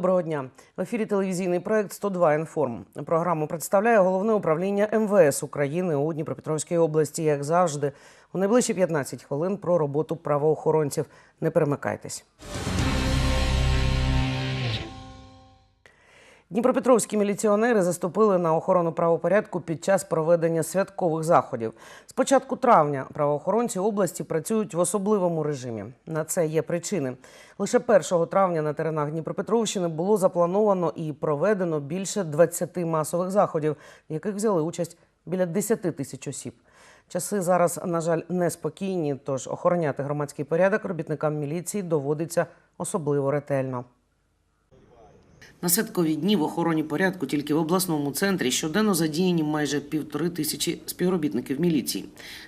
Доброго дня. В ефірі телевізійний проект «102 інформ. Програму представляє головне управління МВС України у Дніпропетровській області. Як завжди, у найближчі 15 хвилин про роботу правоохоронців. Не перемикайтесь. Дніпропетровські міліціонери заступили на охорону правопорядку під час проведення святкових заходів. З початку травня правоохоронці області працюють в особливому режимі. На це є причини. Лише 1 травня на теренах Дніпропетровщини було заплановано і проведено більше 20 масових заходів, в яких взяли участь біля 10 тисяч осіб. Часи зараз, на жаль, неспокійні, тож охороняти громадський порядок робітникам міліції доводиться особливо ретельно. На святкові дні в охороні порядку тільки в обласному центрі щоденно задіяні майже півтори тисячі співробітників міліції.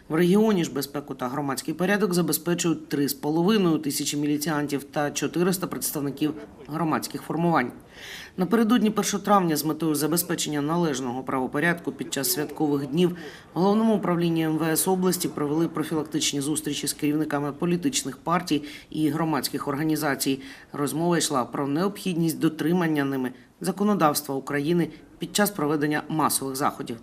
В регіоні ж безпеку та громадський порядок забезпечують три з половиною тисячі міліціантів та 400 представників громадських формувань. Напередодні 1 травня з метою забезпечення належного правопорядку під час святкових днів в головному управлінні МВС області провели профілактичні зустрічі з керівниками політичних партій і громадських організацій. Розмова йшла про необхідність дотримання ними законодавства України під час проведення масових заходів.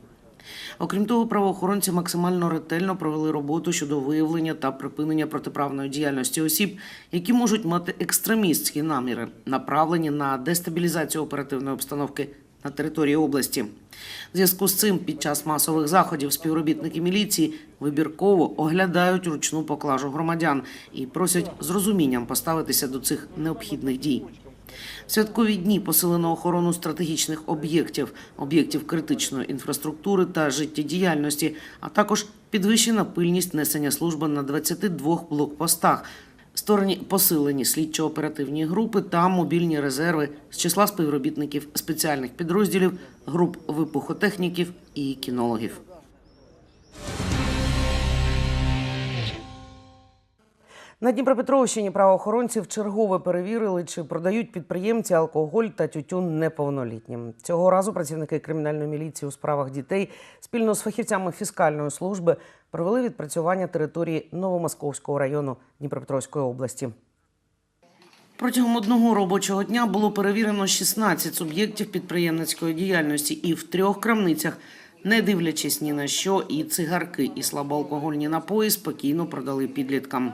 Окрім того, правоохоронці максимально ретельно провели роботу щодо виявлення та припинення протиправної діяльності осіб, які можуть мати екстремістські наміри, направлені на дестабілізацію оперативної обстановки на території області. В зв'язку з цим під час масових заходів співробітники міліції вибірково оглядають ручну поклажу громадян і просять з розумінням поставитися до цих необхідних дій. В святкові дні посилено охорону стратегічних об'єктів, об'єктів критичної інфраструктури та життєдіяльності, а також підвищена пильність несення служби на 22 блокпостах. Створені посилені слідчо-оперативні групи та мобільні резерви з числа співробітників спеціальних підрозділів, груп вибухотехніків і кінологів. На Дніпропетровщині правоохоронці вчергове перевірили, чи продають підприємці алкоголь та тютюн неповнолітнім. Цього разу працівники кримінальної міліції у справах дітей спільно з фахівцями фіскальної служби провели відпрацювання території Новомосковського району Дніпропетровської області. Протягом одного робочого дня було перевірено 16 суб'єктів підприємницької діяльності і в трьох крамницях, не дивлячись ні на що, і цигарки, і слабоалкогольні напої спокійно продали підліткам.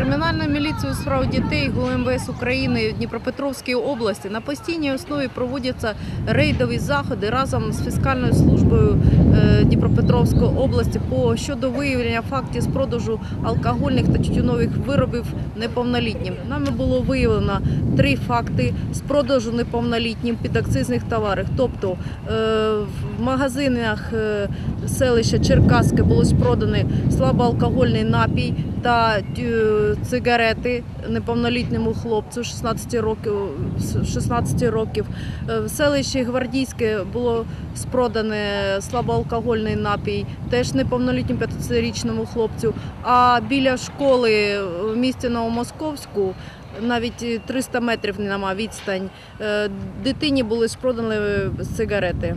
Кримінальна міліція у справ дітей ГУМВС України Дніпропетровської області на постійній основі проводяться рейдові заходи разом з фіскальною службою е, Дніпропетровської області по щодо виявлення фактів з продажу алкогольних та тютюнових виробів неповнолітнім. Нами було виявлено три факти з продажу неповнолітнім підакцизних товарів. Тобто е, в магазинах е, селища Черкаське було спроданий слабоалкогольний напій та цигарети неповнолітньому хлопцю 16 років. 16 років. Е, В селищі Гвардійське було спродане слабоалкогольний напій, теж неповнолітньому 15-річному хлопцю. А біля школи в місті Новомосковську навіть 300 метрів нема відстань. е, Дитині були спродані сигарети.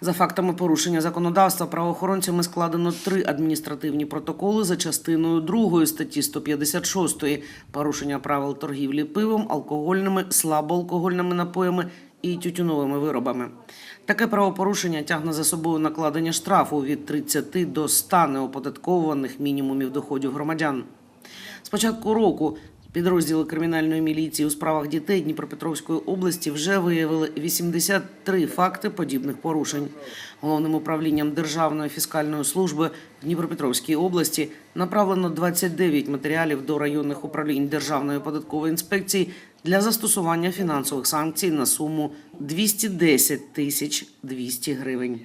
За фактами порушення законодавства правоохоронцями складено три адміністративні протоколи за частиною 2 статті 156 порушення правил торгівлі пивом, алкогольними, слабоалкогольними напоями і тютюновими виробами. Таке правопорушення тягне за собою накладення штрафу від 30 до 100 неоподатковуваних мінімумів доходів громадян. З початку року підрозділи кримінальної міліції у справах дітей Дніпропетровської області вже виявили 83 факти подібних порушень. Головним управлінням Державної фіскальної служби в Дніпропетровській області направлено 29 матеріалів до районних управлінь Державної податкової інспекції для застосування фінансових санкцій на суму 210 тисяч 200 гривень.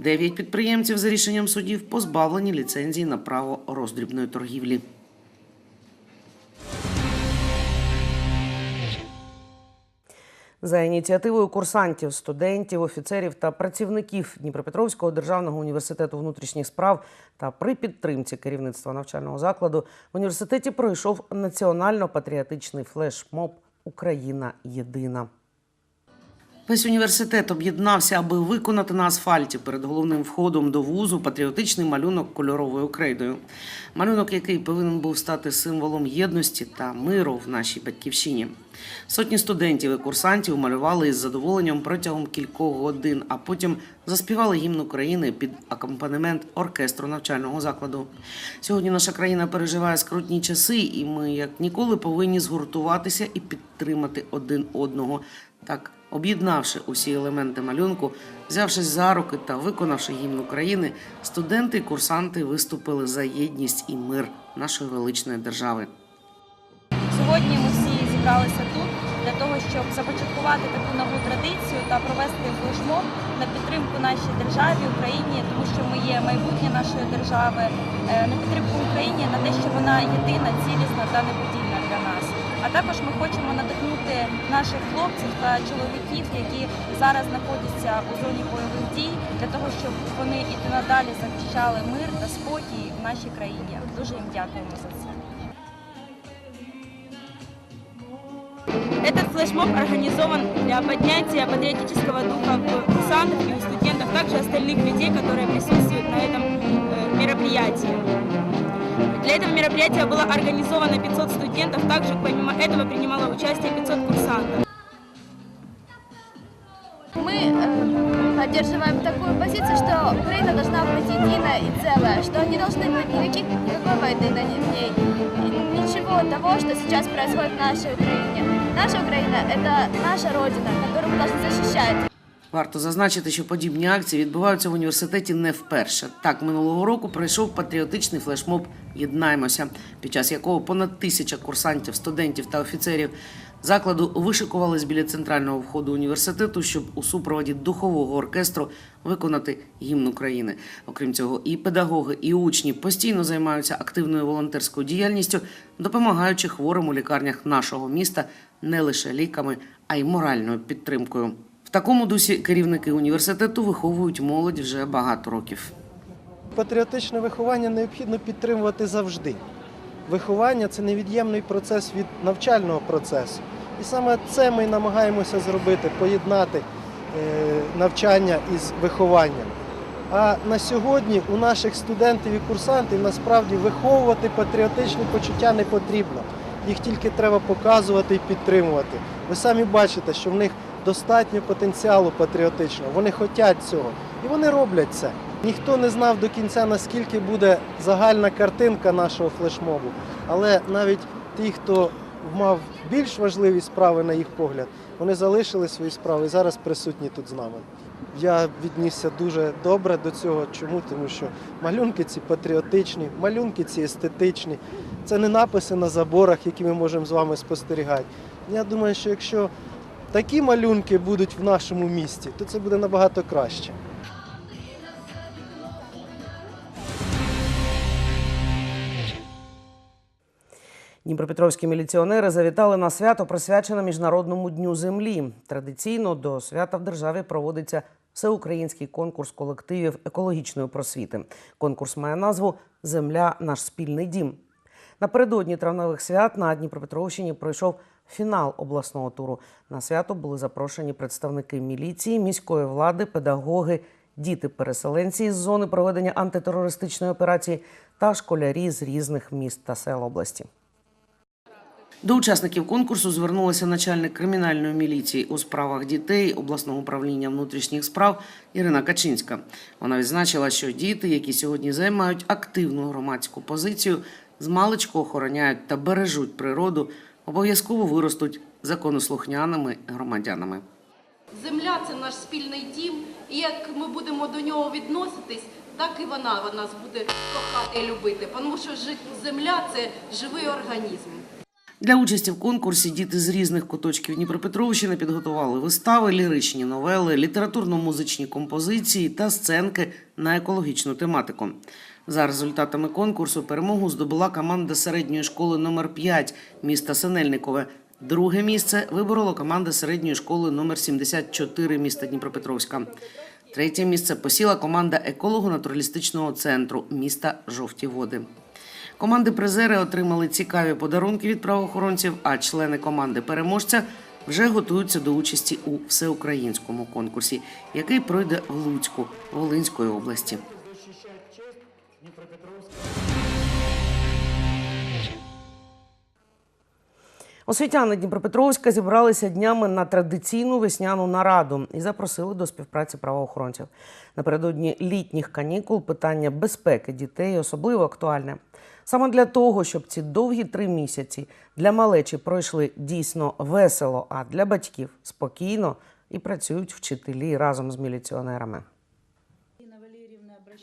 Дев'ять підприємців за рішенням судів позбавлені ліцензії на право роздрібної торгівлі. За ініціативою курсантів, студентів, офіцерів та працівників Дніпропетровського державного університету внутрішніх справ та при підтримці керівництва навчального закладу в університеті пройшов національно-патріотичний флешмоб Україна єдина. Весь університет об'єднався, аби виконати на асфальті перед головним входом до вузу патріотичний малюнок кольоровою крейдою. Малюнок, який повинен був стати символом єдності та миру в нашій батьківщині. Сотні студентів і курсантів малювали із задоволенням протягом кількох годин, а потім заспівали гімн України під акомпанемент оркестру навчального закладу. Сьогодні наша країна переживає скрутні часи, і ми, як ніколи, повинні згуртуватися і підтримати один одного. Так, об'єднавши усі елементи малюнку, взявшись за руки та виконавши гімн України, студенти і курсанти виступили за єдність і мир нашої величної держави. Сьогодні ми всі зібралися тут для того, щоб започаткувати таку нову традицію та провести флешмоб на підтримку нашій державі Україні, тому що ми є майбутнє нашої держави, е, на підтримку Україні на те, що вона єдина, цілісна та неподільна. А також ми хочемо надихнути наших хлопців та чоловіків, які зараз знаходяться у зоні бойових дій, для того, щоб вони і надалі захищали мир та спокій в нашій країні. Дуже їм дякуємо за це. Этот флешмоб организован для поднятия патриотического духа в курсантов и у студентов, также остальных людей, которые присутствуют на этом э, мероприятии. Для этого мероприятия было организовано 500 студентов, также помимо этого принимало участие 500 курсантов. Мы э, поддерживаем такую позицию, что Украина должна быть единая и целая, что не должны быть никаких, никакой войны на ней, ничего того, что сейчас происходит в нашей Украине. Наша Украина – это наша Родина, которую мы должны защищать. Варто зазначити, що подібні акції відбуваються в університеті не вперше. Так, минулого року пройшов патріотичний флешмоб Єднаймося, під час якого понад тисяча курсантів, студентів та офіцерів закладу вишикувались біля центрального входу університету, щоб у супроводі духового оркестру виконати гімн України. Окрім цього, і педагоги, і учні постійно займаються активною волонтерською діяльністю, допомагаючи хворим у лікарнях нашого міста не лише ліками, а й моральною підтримкою. В такому дусі керівники університету виховують молодь вже багато років. Патріотичне виховання необхідно підтримувати завжди. Виховання це невід'ємний процес від навчального процесу. І саме це ми намагаємося зробити, поєднати е, навчання із вихованням. А на сьогодні у наших студентів і курсантів насправді виховувати патріотичні почуття не потрібно. Їх тільки треба показувати і підтримувати. Ви самі бачите, що в них достатньо потенціалу патріотичного. Вони хочуть цього. І вони роблять це. Ніхто не знав до кінця, наскільки буде загальна картинка нашого флешмобу. Але навіть ті, хто мав більш важливі справи, на їх погляд, вони залишили свої справи і зараз присутні тут з нами. Я віднісся дуже добре до цього. Чому? Тому що малюнки ці патріотичні, малюнки ці естетичні. Це не написи на заборах, які ми можемо з вами спостерігати. Я думаю, що якщо такі малюнки будуть в нашому місті, то це буде набагато краще. Дніпропетровські міліціонери завітали на свято, присвячене Міжнародному дню землі. Традиційно до свята в державі проводиться всеукраїнський конкурс колективів екологічної просвіти. Конкурс має назву Земля наш спільний дім. Напередодні травневих свят на Дніпропетровщині пройшов фінал обласного туру. На свято були запрошені представники міліції, міської влади, педагоги, діти-переселенці із зони проведення антитерористичної операції та школярі з різних міст та сел області. До учасників конкурсу звернулася начальник кримінальної міліції у справах дітей обласного управління внутрішніх справ Ірина Качинська. Вона відзначила, що діти, які сьогодні займають активну громадську позицію, з маличку охороняють та бережуть природу, обов'язково виростуть законослухняними громадянами. Земля це наш спільний дім, і як ми будемо до нього відноситись, так і вона нас буде кохати і любити. Тому що земля це живий організм. Для участі в конкурсі діти з різних куточків Дніпропетровщини підготували вистави, ліричні новели, літературно-музичні композиції та сценки на екологічну тематику. За результатами конкурсу перемогу здобула команда середньої школи номер 5 міста Синельникове. Друге місце виборола команда середньої школи номер 74 міста Дніпропетровська. Третє місце посіла команда еколого-натуралістичного центру міста Жовті Води. Команди призери отримали цікаві подарунки від правоохоронців, а члени команди переможця вже готуються до участі у всеукраїнському конкурсі, який пройде в Луцьку Волинської області. Освітяни Дніпропетровська зібралися днями на традиційну весняну нараду і запросили до співпраці правоохоронців. Напередодні літніх канікул питання безпеки дітей особливо актуальне. Саме для того, щоб ці довгі три місяці для малечі пройшли дійсно весело, а для батьків спокійно і працюють вчителі разом з міліціонерами.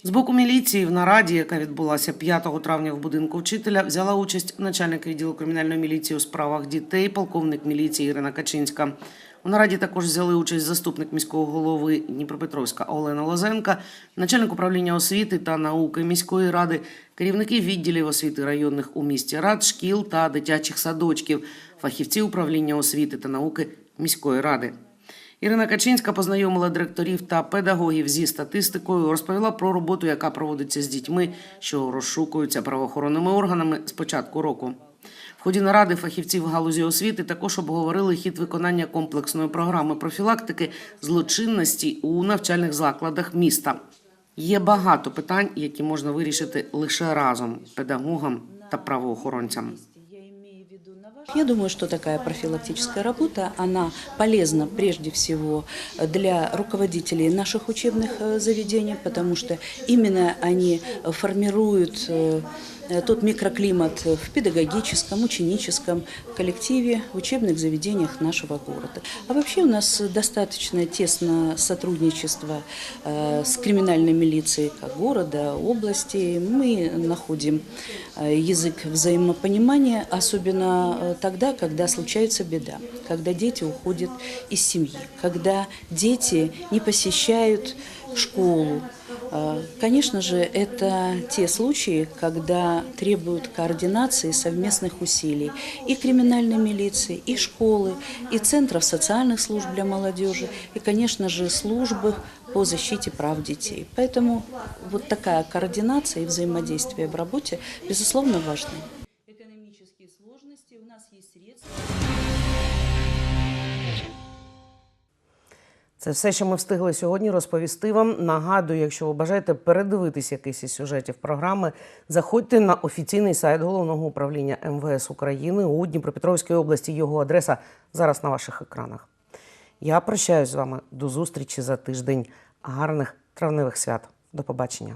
З боку міліції в нараді, яка відбулася 5 травня в будинку вчителя, взяла участь начальник відділу кримінальної міліції у справах дітей, полковник міліції Ірина Качинська. У нараді також взяли участь заступник міського голови Дніпропетровська Олена Лозенка, начальник управління освіти та науки міської ради, керівники відділів освіти районних у місті рад, шкіл та дитячих садочків, фахівці управління освіти та науки міської ради. Ірина Качинська познайомила директорів та педагогів зі статистикою, розповіла про роботу, яка проводиться з дітьми, що розшукуються правоохоронними органами з початку року. В ході наради фахівців галузі освіти також обговорили хід виконання комплексної програми профілактики злочинності у навчальних закладах міста. Є багато питань, які можна вирішити лише разом педагогам та правоохоронцям. Я думаю, что такая профилактическая работа, она полезна прежде всего для руководителей наших учебных э, заведений, потому что именно они формируют э, тот микроклимат в педагогическом, ученическом коллективе, в учебных заведениях нашего города. А вообще у нас достаточно тесное сотрудничество э, с криминальной милицией как города, области. Мы находим э, язык взаимопонимания, особенно э, тогда, когда случается беда, когда дети уходят из семьи, когда дети не посещают школу. Э, Конечно же, это те случаи, когда требуют координации совместных усилий и криминальной милиции, и школы, и центров социальных служб для молодежи, и, конечно же, службы по защите прав детей. Поэтому вот такая координация и взаимодействие в работе, безусловно, важны. Экономические сложности, у нас есть средства. Це все, що ми встигли сьогодні розповісти вам. Нагадую, якщо ви бажаєте передивитись якийсь із сюжетів програми, заходьте на офіційний сайт головного управління МВС України у Дніпропетровській області. Його адреса зараз на ваших екранах. Я прощаюсь з вами до зустрічі за тиждень. Гарних травневих свят. До побачення.